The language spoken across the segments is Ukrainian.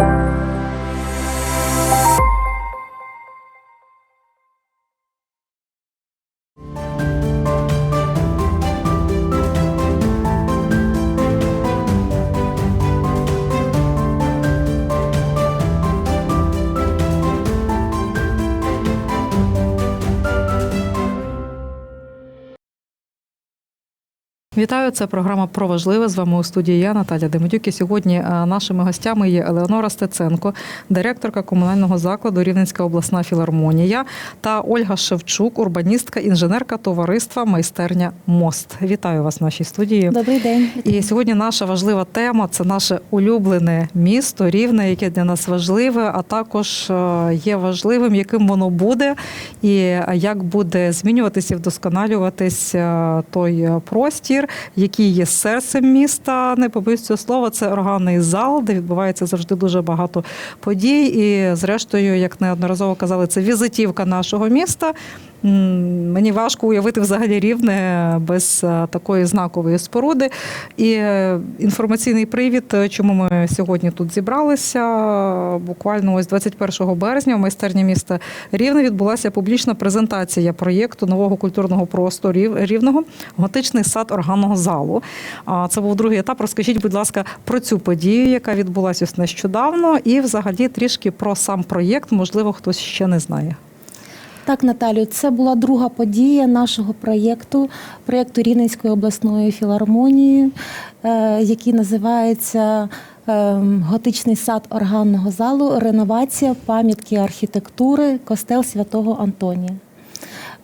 Thank you. Вітаю, це програма про важливе. З вами у студії я Наталя Демидюк. І Сьогодні е, нашими гостями є Елеонора Стеценко, директорка комунального закладу Рівненська обласна філармонія та Ольга Шевчук, урбаністка, інженерка товариства Майстерня Мост. Вітаю вас в нашій студії. Добрий день. І сьогодні наша важлива тема це наше улюблене місто, рівне, яке для нас важливе, а також е, є важливим, яким воно буде, і як буде змінюватися і вдосконалюватись е, той е, простір, який є серцем міста. Не побоюсь цього слова, це органний зал, де відбувається завжди дуже багато подій. І, зрештою, як неодноразово казали, це візитівка нашого міста. Мені важко уявити взагалі рівне без е, такої знакової споруди. І е, інформаційний привід, е, чому ми сьогодні тут зібралися. Буквально ось 21 березня в майстерні міста Рівне відбулася публічна презентація проєкту нового культурного простору Рівного готичний сад органного залу. Це був другий етап. Розкажіть, будь ласка, про цю подію, яка відбулася нещодавно, і взагалі трішки про сам проєкт, можливо, хтось ще не знає. Так, Наталю, це була друга подія нашого проєкту, проєкту Рівненської обласної філармонії, е, який називається е, Готичний сад органного залу, реновація пам'ятки архітектури Костел Святого Антонія.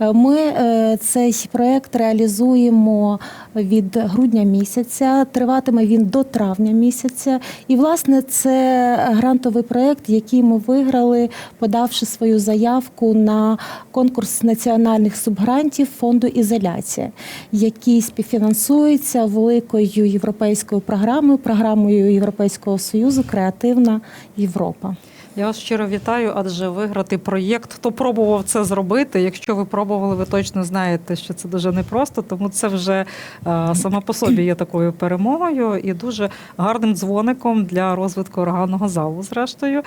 Е, Ми е, цей проект реалізуємо від грудня місяця. Триватиме він до травня місяця. І, власне, це грантовий проект, який ми виграли, подавши свою заявку на конкурс національних субгрантів фонду ізоляція, який співфінансується великою європейською програмою, програмою Європейського союзу Креативна Європа. Я вас щиро вітаю, адже виграти проєкт. Хто пробував це зробити? Якщо ви пробували, ви точно знаєте, що це дуже непросто, тому це вже е, саме по собі є такою перемогою і дуже гарним дзвоником для розвитку органного залу, зрештою.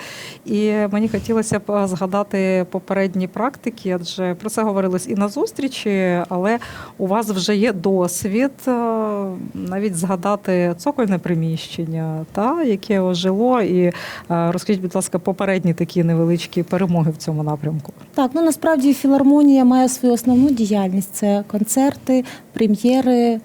І мені хотілося б е, згадати попередні практики, адже про це говорилось і на зустрічі, але у вас вже є досвід е, навіть згадати цокольне приміщення, та яке ожило. І розкажіть, будь ласка, попередні такі невеличкі перемоги в цьому напрямку. Так, ну насправді філармонія має свою основну діяльність: це концерти, прем'єри,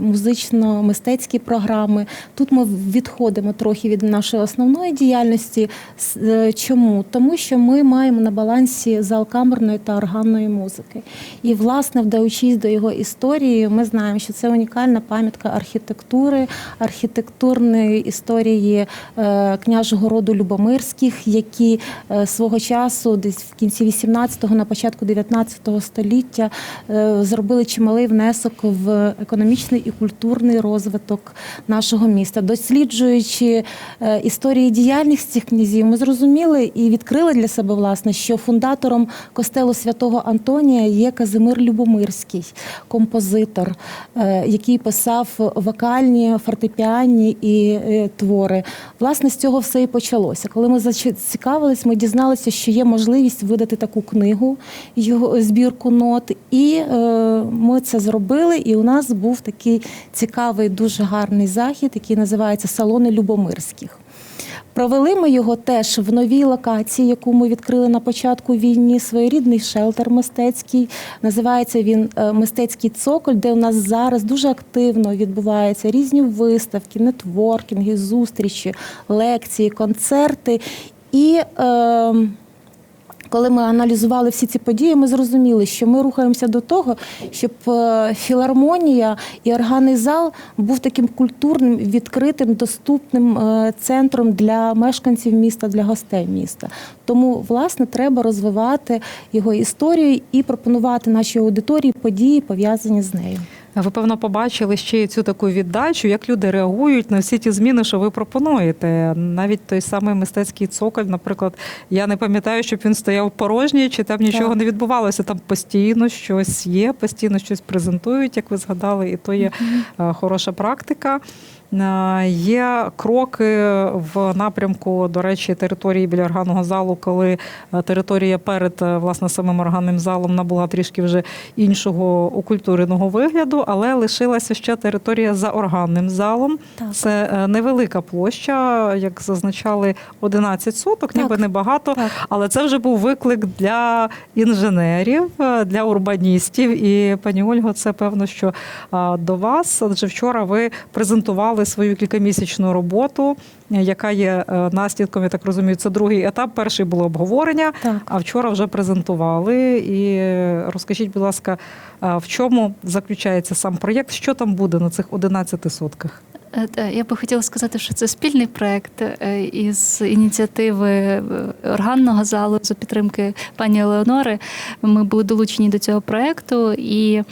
музично-мистецькі програми. Тут ми відходимо трохи від нашої основної діяльності. Е, Чому? Тому що ми маємо на балансі зал камерної та органної музики. І, власне, вдаючись до його історії, ми знаємо, що це унікальна пам'ятка архітектури, архітектурної історії е, княжого роду Любомирських, які е, свого часу, десь в кінці 18-го, на початку 19 століття, е, зробили чималий внесок в економічний і культурний розвиток нашого міста. Досліджуючи е, історії діяльність цих князів, ми зрозуміли і відкрили для себе власне, що фундатором костелу святого Антонія є Казимир Любомирський, композитор, е, який писав вокальні, фортепіанні і е, твори. Власне, з цього все і почалося. Коли ми зацікавились, ми дізналися, що є можливість видати таку книгу, його збірку нот, і ми це зробили. І у нас був цікавий, дуже гарний захід, який називається Салони Любомирських. Провели ми його теж в новій локації, яку ми відкрили на початку війни. Своєрідний шелтер мистецький. Називається він е, Мистецький цоколь, де у нас зараз дуже активно відбуваються різні виставки, нетворкінги, зустрічі, лекції, концерти. І е, коли ми аналізували всі ці події, ми зрозуміли, що ми рухаємося до того, щоб е, філармонія і органний зал був таким культурним, відкритим, доступним е, центром для мешканців міста, для гостей міста. Тому, власне, треба розвивати його історію і пропонувати нашій аудиторії події, пов'язані з нею. Ви певно побачили ще цю таку віддачу, як люди реагують на всі ті зміни, що ви пропонуєте. Навіть той самий мистецький цоколь, наприклад, я не пам'ятаю, щоб він стояв порожній, чи там нічого Так. не відбувалося. Там постійно щось є, постійно щось презентують, як ви згадали, і то є е, хороша практика. Е, Є кроки в напрямку, до речі, території біля органного залу, коли е, територія перед е, власне самим органним залом набула трішки вже іншого окультуреного вигляду, але лишилася ще територія за органним залом. Так. Це невелика площа, як зазначали, 11 соток, ніби Так. небагато. Так. Але це вже був виклик для інженерів, для урбаністів. І пані Ольго, це певно, що до вас, адже вчора ви презентували свою кількамісячну роботу, е, яка є е, наслідком, я так розумію, це другий етап. Перший було обговорення, Так. а вчора вже презентували. І розкажіть, будь ласка, в чому заключається сам проєкт? Що там буде на цих 11 сотках? Е, Я би хотіла сказати, що це спільний проект із ініціативи органного залу за підтримки пані Елеонори. Ми були долучені до цього проекту і.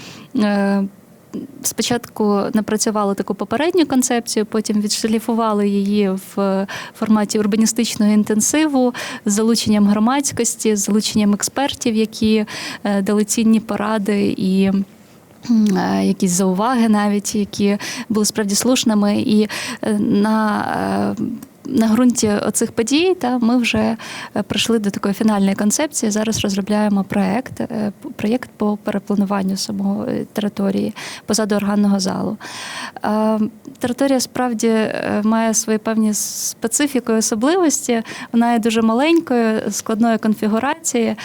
Спочатку напрацювали таку попередню концепцію, потім відшліфували її в форматі урбаністичного інтенсиву з залученням громадськості, з залученням експертів, які е, дали цінні поради і е, якісь зауваги, навіть які були справді слушними. І е, на на ґрунті оцих подій та ми вже е, прийшли до такої фінальної концепції. Зараз розробляємо проект, е, проєкт по переплануванню самого е, території позаду органного залу. Територія справді має свої певні специфіки особливості. Вона є дуже маленькою, складної конфігурації,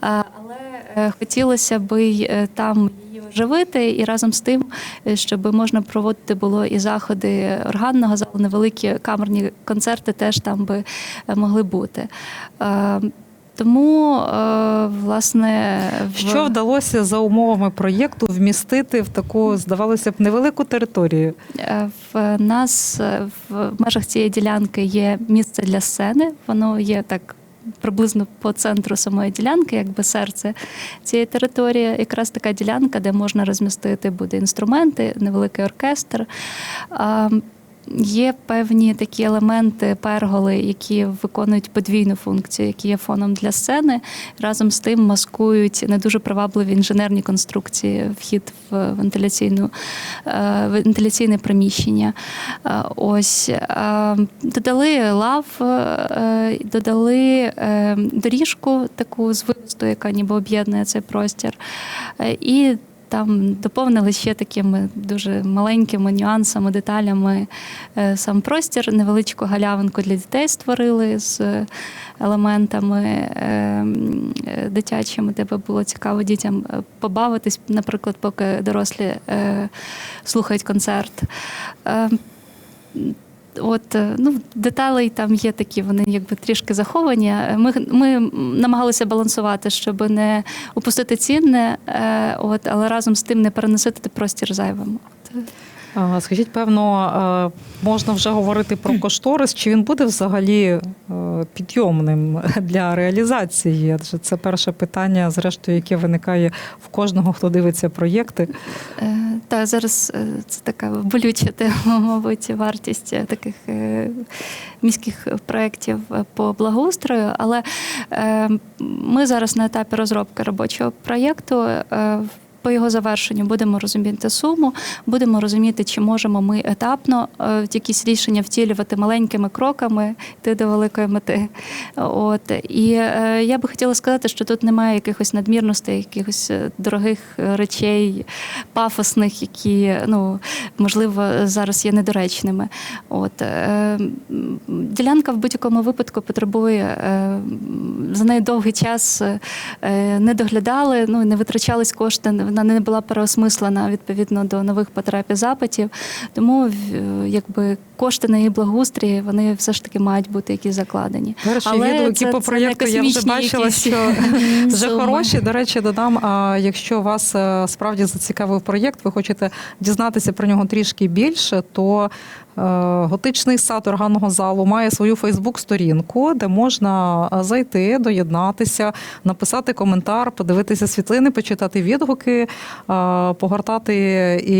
але хотілося е, там її оживити і разом з тим, е, щоб можна проводити було і заходи органного залу, невеликі камерні концерти теж там би е, могли бути. Е, Тому, власне, в... Що вдалося за умовами проєкту вмістити в таку, здавалося б, невелику територію? В нас в межах цієї ділянки є місце для сцени. Воно є так. Приблизно по центру самої ділянки, якби серце цієї території, якраз така ділянка, де можна розмістити буде інструменти, невеликий оркестр. Є певні такі елементи перголи, які виконують подвійну функцію, які є фоном для сцени. Разом з тим маскують не дуже привабливі інженерні конструкції, вхід в вентиляційну е, вентиляційне приміщення. Е, Ось е, додали лав, додали доріжку таку звисту, яка ніби об'єднує цей простір. І там доповнили ще такими дуже маленькими нюансами, деталями е, сам простір, невеличку галявинку для дітей створили з елементами е, м, е, дитячими, де би було цікаво дітям побавитись, наприклад, поки дорослі слухають концерт. От е, ну деталей там є такі, вони якби трішки заховані. Ми, ми намагалися балансувати, щоб не упустити цінне, е, от, але разом з тим не переносити простір зайвим. Е, Скажіть, певно, е, можна вже говорити про кошторис, чи він буде взагалі е, підйомним для реалізації? Адже це перше питання, зрештою, яке виникає в кожного, хто дивиться проєкти. Та зараз це така болюча тема, мабуть, вартість таких міських проєктів по благоустрою. Але ми зараз на етапі розробки робочого проєкту. По його завершенню будемо розуміти суму, будемо розуміти, чи можемо ми етапно е, якісь рішення втілювати маленькими кроками, йти до великої мети. От і е, я би хотіла сказати, що тут немає якихось надмірностей, якихось е, дорогих речей, пафосних, які ну можливо зараз є недоречними. От ділянка в будь-якому випадку потребує за нею довгий час не доглядали, ну не витрачались кошти, вона не була переосмислена відповідно до нових потреб і запитів. Тому е, якби кошти на її благоустрій вони все ж таки мають бути якісь закладені. Перші Але відгуки це- по проєкту я вже бачила, якісь що вже хороші. До речі, додам. А якщо вас е, справді зацікавив проєкт, ви хочете дізнатися про нього трішки більше, то е, готичний сад органного залу має свою Фейсбук-сторінку, де можна зайти, доєднатися, написати коментар, подивитися світлини, почитати відгуки, е, погортати і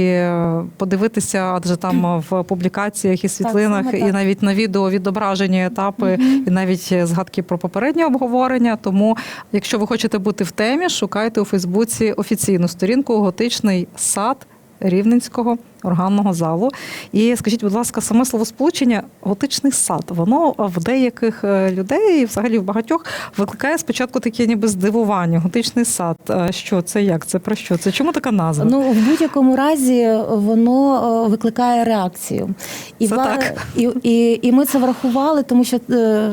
подивитися, адже там в публікаціях і світлинах, саме і навіть на відео відображені етапи, і навіть згадки про попереднє обговорення. Тому, якщо ви хочете бути в темі, шукайте у Фейсбуці офіційну сторінку Готичний сад Рівненського органного залу. І скажіть, будь ласка, саме словосполучення готичний сад, воно в деяких е, людей, і взагалі в багатьох, викликає спочатку таке ніби здивування. Готичний сад. Е, Що це як? Це про що? Це чому така назва? Ну в будь-якому разі воно е, викликає реакцію, і Це ва- так. і, і, і ми це врахували, тому що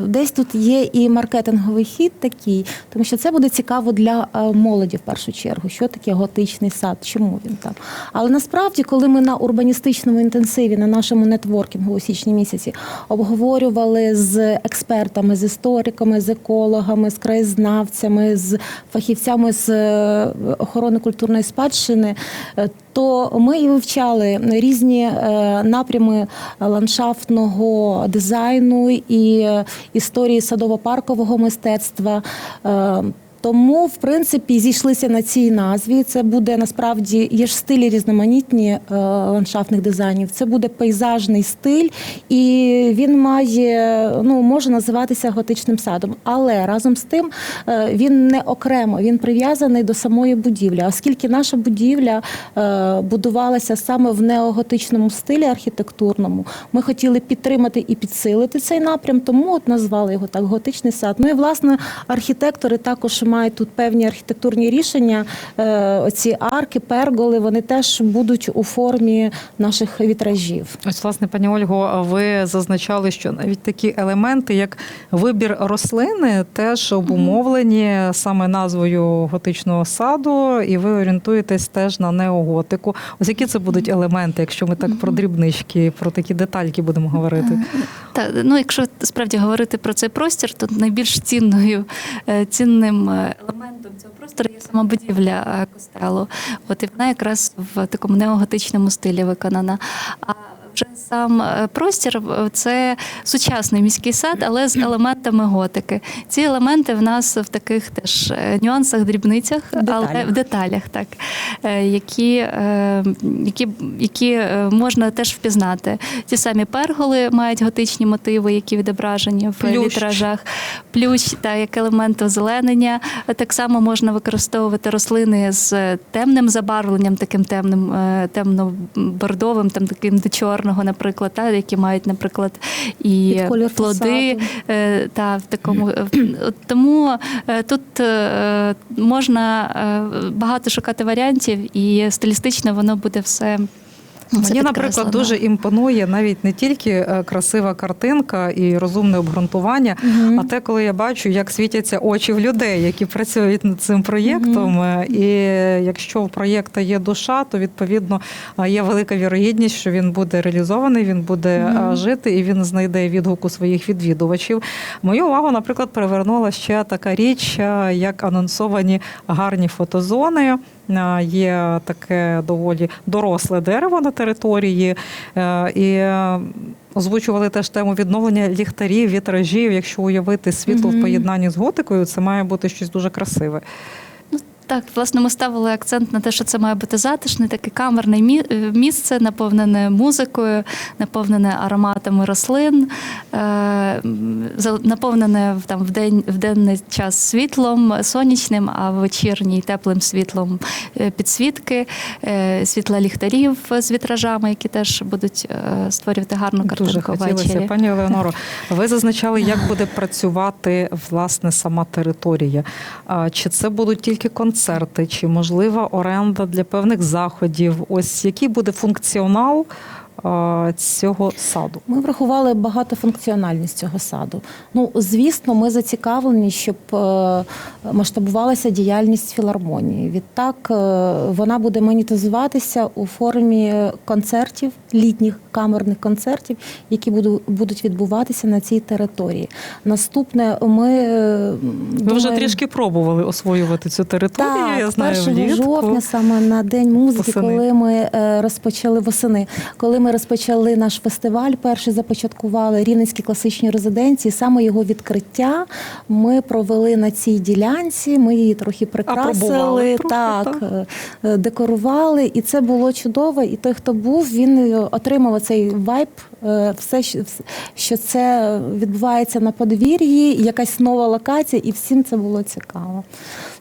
десь тут є і маркетинговий хід такий, тому що це буде цікаво для молоді в першу чергу. Що таке готичний сад? Чому він там? Але насправді, коли ми на урбаністичному інтенсиві на нашому нетворкінгу у січні місяці обговорювали з експертами, з істориками, з екологами, з краєзнавцями, з фахівцями з е, охорони культурної спадщини. е, То ми і вивчали різні е, напрями ландшафтного дизайну і історії садово-паркового мистецтва. Тому, в принципі, зійшлися на цій назві. Це буде насправді є ж стилі різноманітні е, ландшафтних дизайнів. Це буде пейзажний стиль, і він має ну може називатися готичним садом. Але разом з тим е, він не окремо, він прив'язаний до самої будівлі. Оскільки наша будівля е, будувалася саме в неоготичному стилі архітектурному, ми хотіли підтримати і підсилити цей напрям, тому от назвали його так готичний сад. Ну і власне архітектори також мають тут певні архітектурні рішення. Е, Оці арки, перголи, вони теж будуть у формі наших вітражів. Ось, власне, пані Ольго, ви зазначали, що навіть такі елементи, як вибір рослини, теж обумовлені саме назвою готичного саду, і ви орієнтуєтесь теж на неоготику. Ось які це будуть елементи, якщо ми так про дрібнички, про такі детальки будемо говорити? Та ну, якщо справді говорити про цей простір, то найбільш цінною е, цінним е, елементом цього простору є сама будівля е, костелу. От і вона якраз в такому неоготичному стилі виконана. А сам е, простір це сучасний міський сад, але з елементами готики. Ці елементи в нас в таких теж е, нюансах, дрібницях, але в деталях, так е, які, які, які можна теж впізнати. Ті самі перголи мають готичні мотиви, які відображені в Плющ. вітражах. Плющ та як елемент озеленення. Так само можна використовувати рослини з темним забарвленням, таким темним, темно-бордовим, там таким до чорного, наприклад, та, які мають, наприклад, і плоди. Е, Та в такому е, тому е, тут можна багато шукати варіантів, і стилістично воно буде все. Все Мені, наприклад, підкреслено. дуже імпонує навіть не тільки е, красива картинка і розумне обґрунтування, Мгм. а те, коли я бачу, як світяться очі в людей, які працюють над цим проєктом. Е, І якщо у проєкта є душа, то відповідно е, є велика вірогідність, що він буде реалізований, він буде Мгм. жити і він знайде відгук у своїх відвідувачів. Мою увагу, наприклад, привернула ще така річ, як анонсовані гарні фотозони. Є таке доволі доросле дерево на території, е, і озвучували теж тему відновлення ліхтарів, вітражів. Якщо уявити світло в поєднанні з готикою, це має бути щось дуже красиве. Так, власне, ми ставили акцент на те, що це має бути затишне, таке камерне е, місце, наповнене музикою, наповнене ароматами рослин, е, наповнене там в день в денний час світлом сонячним, а в вечірній теплим світлом е, підсвітки, світла ліхтарів з вітражами, які теж будуть створювати гарну Дуже картинку хотілося, ввечері. пані Елеоноро. Ви зазначали, як буде працювати власне сама територія. Чи це будуть тільки концерти, чи можлива оренда для певних заходів? Ось який буде функціонал цього саду? Ми врахували багатофункціональність цього саду. Ну, звісно, ми зацікавлені, щоб е, масштабувалася діяльність філармонії. Відтак е, вона буде монетизуватися у формі концертів, літніх камерних концертів, які будуть відбуватися на цій території. Наступне ми е, Ви вже трішки пробували освоювати цю територію. так, я знаю, 1 влітку. жовтня, саме на день музики, Восени. коли ми е, розпочали восени, коли ми розпочали наш фестиваль, перший започаткували Рівненські класичні резиденції. Саме його відкриття ми провели на цій ділянці. Ми її трохи прикрасили, трохи, так, так. е, декорували, і це було чудово. І той, хто був, він е, отримав цей вайб. е, Все, що- вс- що це відбувається на подвір'ї, якась нова локація, і всім це було цікаво.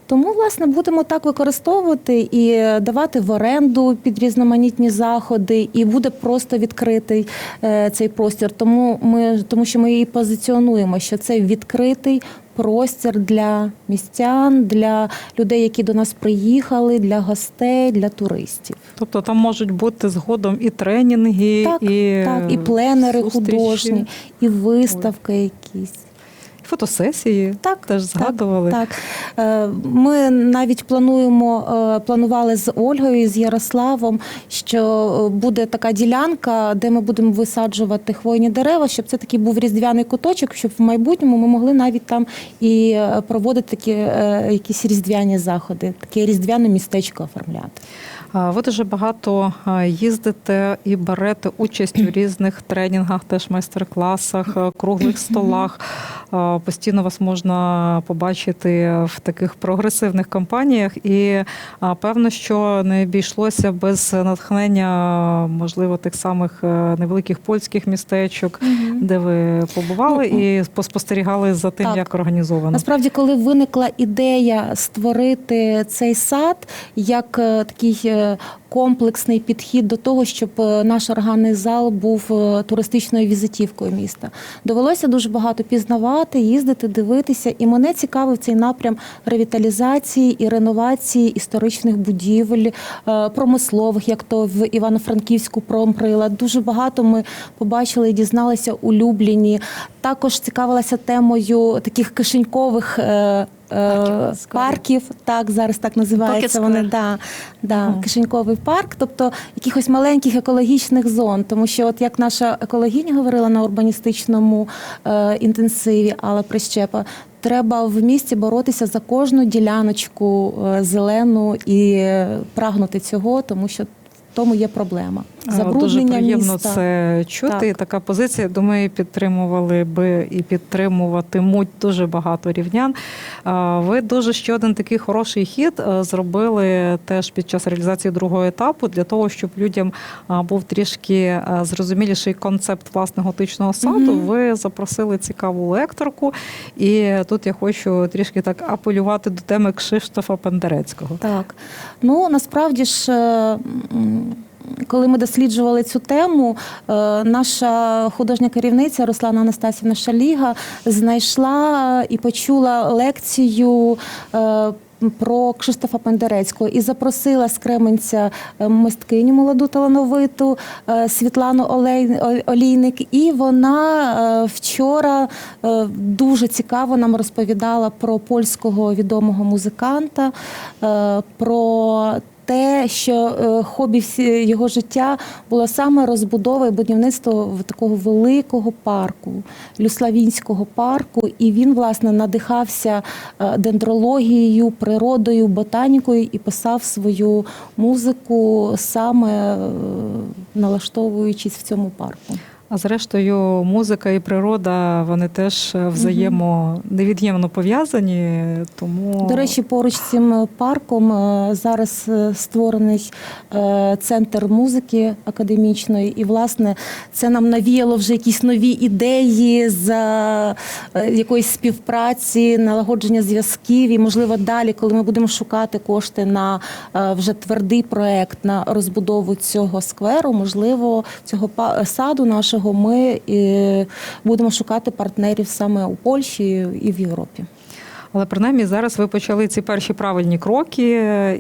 Тому, власне, будемо так використовувати і давати в оренду під різноманітні заходи, і буде просто відкритий е, цей простір. Тому ми тому, що ми і позиціонуємо, що це відкритий. Простір для містян, для людей, які до нас приїхали, для гостей, для туристів. Тобто там можуть бути згодом і тренінги, Так, і, так, і пленери зустрічі, художні, і виставки якісь. Фотосесії. Так, теж згадували. Так, так. Е, Ми навіть плануємо, е, планували з Ольгою і з Ярославом, що е, буде така ділянка, де ми будемо висаджувати хвойні дерева, щоб це такий був різдвяний куточок, щоб в майбутньому ми могли навіть там і проводити такі якісь різдвяні заходи, таке різдвяне містечко оформляти. Ви дуже багато їздите і берете участь у різних тренінгах, теж майстер-класах, круглих столах. Постійно вас можна побачити в таких прогресивних компаніях, і певно, що не обійшлося без натхнення, можливо, тих самих е, невеликих польських містечок, де ви побували Ну, і поспостерігали за тим, так. як організовано. Насправді, коли виникла ідея створити цей сад як е, такий комплексний підхід до того, щоб е, наш органний зал був е, туристичною візитівкою міста, довелося дуже багато пізнавати, їздити, дивитися. І мене цікавив цей напрям ревіталізації і реновації історичних будівель, е, промислових, як то в Івано-Франківську промприлад. Дуже багато ми побачили і дізналися улюблені. Також цікавилася темою таких кишенькових. Е, Парків, парків, так зараз так називаються вони. Да, да, Мгм. кишеньковий парк, тобто якихось маленьких екологічних зон. Тому що, от як наша екологиня говорила на урбаністичному е, інтенсиві, Алла Прищепа, треба в місті боротися за кожну діляночку е, зелену і е, прагнути цього, тому що тому є проблема. А, Дуже приємно міста. це чути. Так. Така позиція, думаю, підтримували би і підтримуватимуть дуже багато рівнян. Ви дуже ще один такий хороший хід е, зробили теж під час реалізації другого етапу для того, щоб людям був трішки е, зрозуміліший концепт власне готичного саду. Мгм. Ви запросили цікаву лекторку, і тут я хочу трішки так апелювати до теми Кшиштофа Пендерецького. Так. Ну насправді ж. Коли ми досліджували цю тему, е, наша художня керівниця Руслана Анастасівна Шаліга знайшла і почула лекцію. е, Про Кшиштофа Пендерецького і запросила з Кременця е, мисткиню молоду талановиту Світлану Олійник. І вона вчора дуже цікаво нам розповідала про польського відомого музиканта, про те, що е, хобі його життя було саме розбудова і будівництво такого великого парку, Люславінського парку, і він власне надихався е, дендрологією, природою, ботанікою і писав свою музику саме е, налаштовуючись в цьому парку. А зрештою, музика і природа вони теж взаємо невід'ємно пов'язані. Тому До речі, поруч з цим парком е, зараз е, створений е, центр музики академічної, і власне це нам навіяло вже якісь нові ідеї за е, якоїсь співпраці, налагодження зв'язків. І можливо далі, коли ми будемо шукати кошти на е, вже твердий проект на розбудову цього скверу, можливо, цього саду нашого, ми е, будемо шукати партнерів саме у Польщі і в Європі. Але принаймні зараз ви почали ці перші правильні кроки,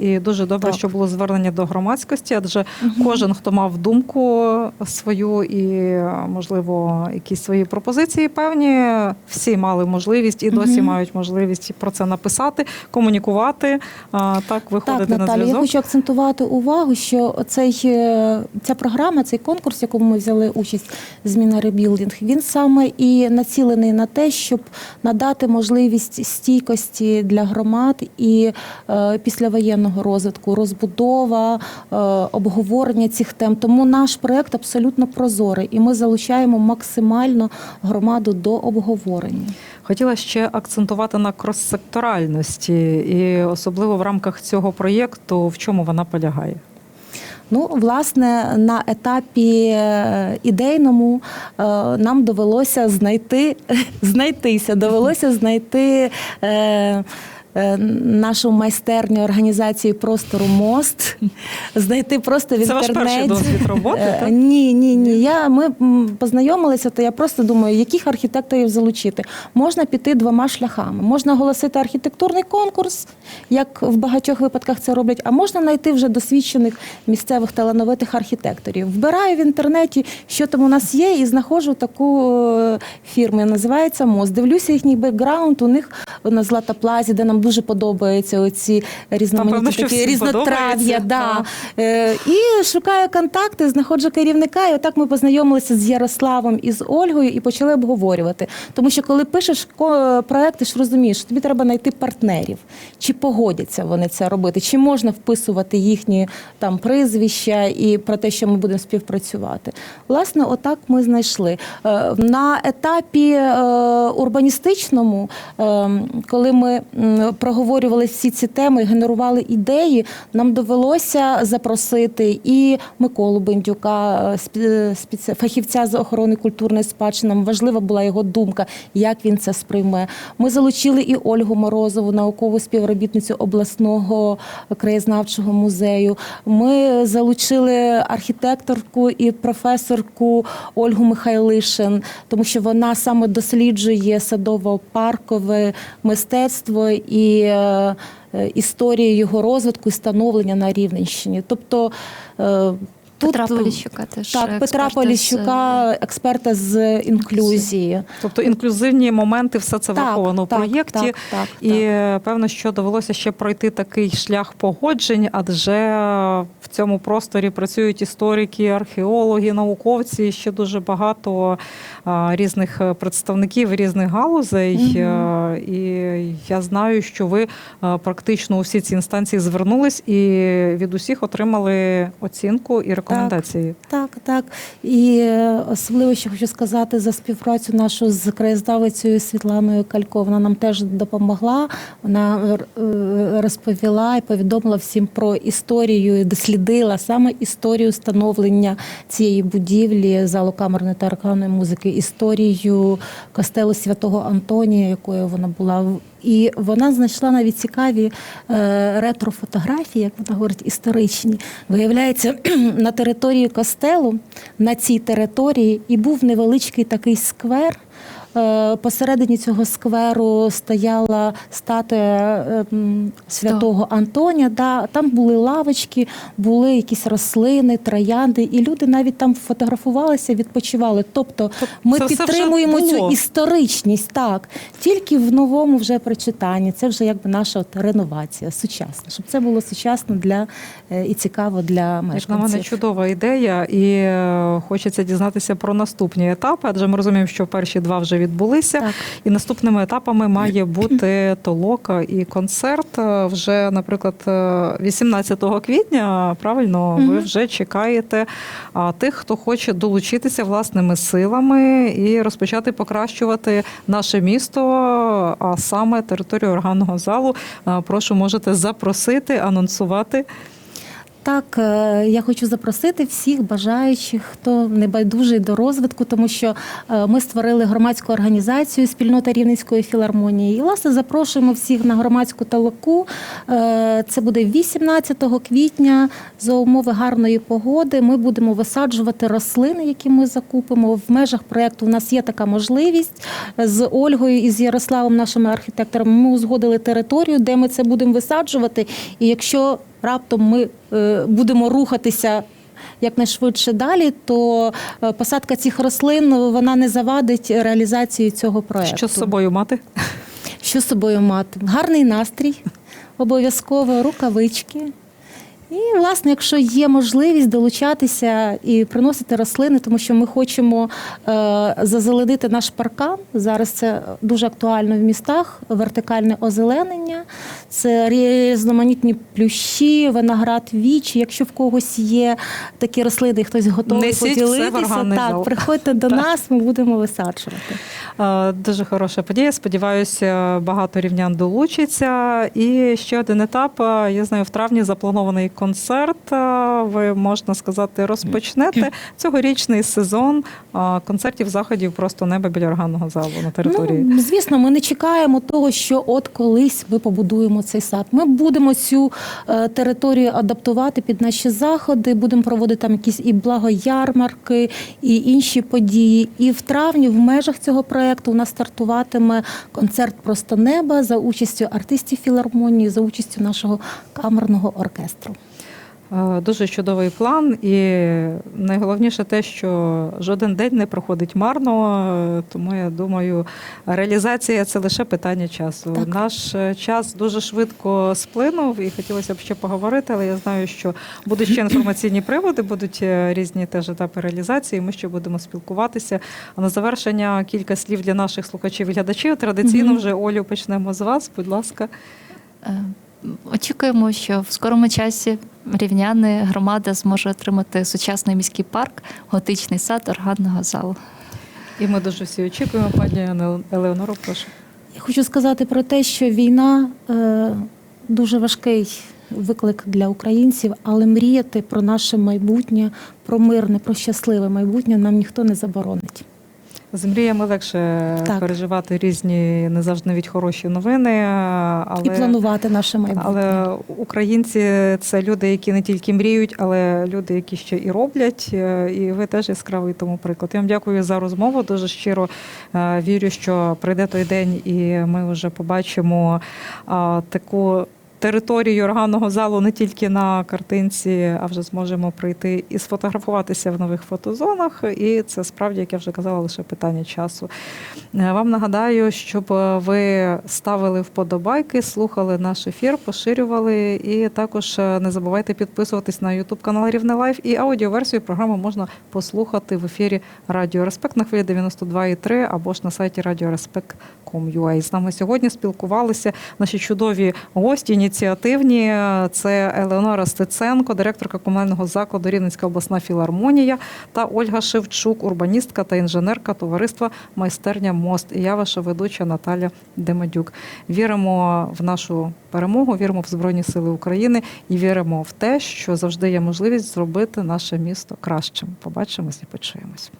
і дуже добре, Так. що було звернення до громадськості, адже кожен, хто мав думку свою і, можливо, якісь свої пропозиції певні, всі мали можливість і досі Мгм. мають можливість про це написати, комунікувати, а, так виходити Так, на Наталі, я хочу акцентувати увагу, що цей, е, ця програма, цей конкурс, в якому ми взяли участь, зміна ребілдинг, він саме і націлений на те, щоб надати можливість стійкості для громад і е, післявоєнного розвитку, розбудова, е, обговорення цих тем. Тому наш проект абсолютно прозорий, і ми залучаємо максимально громаду до обговорення. Хотіла ще акцентувати на крос-секторальності, і особливо в рамках цього проєкту, в чому вона полягає. Ну, власне, на етапі е, ідейному е, нам довелося знайти знайтися, довелося знайти. Е, нашу майстерню організації простору мост, знайти просто в Це ваш перший досвід роботи, Е, так? Ні, ні, ні. Я, ми познайомилися, то я просто думаю, яких архітекторів залучити. Можна піти двома шляхами. Можна оголосити архітектурний конкурс, як в багатьох випадках це роблять, а можна знайти вже досвідчених місцевих талановитих архітекторів. Вбираю в інтернеті, що там у нас є, і знаходжу таку е, фірму, називається МОЗ. Дивлюся їхній бекграунд. У них на Златоплазі, де нам дуже подобаються оці різноманітні Напевно, такі різнотрав'я. Да. Е, І шукаю контакти, знаходжу керівника, і отак ми познайомилися з Ярославом і з Ольгою і почали обговорювати. Тому що коли пишеш проект, ти ж розумієш, що тобі треба знайти партнерів, чи погодяться вони це робити, чи можна вписувати їхні там прізвища і про те, що ми будемо співпрацювати. Власне, отак ми знайшли. Е, На етапі е, урбаністичному, е, коли ми проговорювали всі ці теми, генерували ідеї, нам довелося запросити і Миколу Бендюка, е, спеці- фахівця з охорони культурної спадщини. Нам важлива була його думка, як він це сприйме. Ми залучили і Ольгу Морозову, наукову співробітницю обласного краєзнавчого музею. Ми залучили архітекторку і професорку Ольгу Михайлишин, тому що вона саме досліджує садово-паркове мистецтво і е, е, його розвитку і становлення на Рівненщині. Тобто е, тут Петра Поліщука теж так, Петра Поліщука, експерта з інклюзії. Тобто інклюзивні моменти, все це Так, враховано в проєкті. так, так, і так. е, певно, що довелося ще пройти такий шлях погоджень, адже в цьому просторі працюють історики, археологи, науковці, і ще дуже багато різних е, представників різних галузей. Е, І я знаю, що ви е, практично у всі ці інстанції звернулись і від усіх отримали оцінку і рекомендації. Так, так. І е, особливо ще хочу сказати за співпрацю нашу з краєзнавицею Світланою Калько. Вона нам теж допомогла. Вона е, розповіла і повідомила всім про історію, дослідила саме історію становлення цієї будівлі залу камерної та органної музики, історію костелу святого Антонія, якою вона була. І вона знайшла навіть цікаві е, ретро-фотографії, як вона говорить, історичні. Виявляється, на території костелу, на цій території, і був невеличкий такий сквер. Е, Посередині цього скверу стояла статуя е, святого Антоня. Да, там були лавочки, були якісь рослини, троянди, і люди навіть там фотографувалися, відпочивали. Тобто ми це підтримуємо цю історичність, так тільки в новому вже прочитанні. Це вже якби наша от реновація, сучасна, щоб це було сучасно для е, і цікаво для Як на мене чудова ідея, і е, хочеться дізнатися про наступні етапи, адже ми розуміємо, що перші два вже відбулися. Так. І наступними етапами має бути толока і концерт. Е, Вже, наприклад, е, 18 квітня, правильно, ви вже чекаєте а, тих, хто хоче долучитися власними силами і розпочати покращувати наше місто, а саме територію органного залу. Е, Прошу, можете запросити, анонсувати. Так, е, я хочу запросити всіх бажаючих, хто не байдужий до розвитку, тому що е, ми створили громадську організацію спільнота Рівненської філармонії. І власне запрошуємо всіх на громадську талаку. Е, Це буде 18 квітня за умови гарної погоди. Ми будемо висаджувати рослини, які ми закупимо. В межах проєкту у нас є така можливість з Ольгою і з Ярославом, нашими архітекторами. Ми узгодили територію, де ми це будемо висаджувати. І якщо раптом ми е, будемо рухатися якнайшвидше далі, то е, посадка цих рослин вона не завадить реалізації цього проекту. Що з собою мати? Що з собою мати? Гарний настрій, обов'язково рукавички. І, власне, якщо є можливість долучатися і приносити рослини, тому що ми хочемо е, зазеленити наш паркан. Зараз це дуже актуально в містах, вертикальне озеленення. Це різноманітні плющі, виноград вічі. Якщо в когось є такі рослини, і хтось готовий Несіть все в поділитися, так, зал. приходьте до нас, ми будемо висаджувати. Е, Дуже хороша подія. Сподіваюся, багато рівнян долучиться. І ще один етап. е, Я знаю, в травні запланований концерт. е, Ви можна сказати, розпочнете цьогорічний сезон е, концертів заходів просто неба біля органного залу на території. Ну, звісно, ми не чекаємо того, що от колись ми побудуємо цей сад. Ми будемо цю е, територію адаптувати під наші заходи, будемо проводити там якісь і благоярмарки, і інші події. І в травні, в межах цього проекту, у нас стартуватиме концерт Просто неба за участю артистів філармонії, за участю нашого камерного оркестру. Е, Дуже чудовий план, і найголовніше те, що жоден день не проходить марно. е, Тому я думаю, реалізація це лише питання часу. Так. Наш е, час дуже швидко сплинув, і хотілося б ще поговорити, але я знаю, що будуть ще інформаційні приводи, будуть різні теж етапи реалізації. Ми ще будемо спілкуватися. А на завершення кілька слів для наших слухачів і глядачів. Традиційно вже Олю почнемо з вас. Будь ласка. Очікуємо, що в скорому часі рівняни громада зможе отримати сучасний міський парк, готичний сад органного залу. І ми дуже всі очікуємо, пані Елеоноро, прошу. Я хочу сказати про те, що війна е, дуже важкий виклик для українців, але мріяти про наше майбутнє, про мирне, про щасливе майбутнє нам ніхто не заборонить. З мріями легше Так. переживати різні не завжди навіть хороші новини, але І планувати наше майбутнє. але українці це люди, які не тільки мріють, але люди, які ще і роблять. Е, І ви теж яскравий тому приклад. Я вам дякую за розмову. Дуже щиро е, вірю, що прийде той день, і ми вже побачимо таку. Територію органного залу не тільки на картинці, а вже зможемо прийти і сфотографуватися в нових фотозонах. І це справді, як я вже казала, лише питання часу. Е, Вам нагадаю, щоб е, ви ставили вподобайки, слухали наш ефір, поширювали. І також е, не забувайте підписуватись на YouTube канал Рівне Лайф. І аудіоверсію програми можна послухати в ефірі Радіо Респект на хвилі 92,3 або ж на сайті radioreспект.com.ua. З нами сьогодні спілкувалися наші чудові гості, ініціативні. Це Елеонора Стеценко, директорка комунального закладу Рівненська обласна філармонія та Ольга Шевчук, урбаністка та інженерка товариства Майстерня Мост. І я ваша ведуча Наталя Демедюк. Віримо в нашу перемогу, віримо в Збройні Сили України і віримо в те, що завжди є можливість зробити наше місто кращим. Побачимось і почуємось.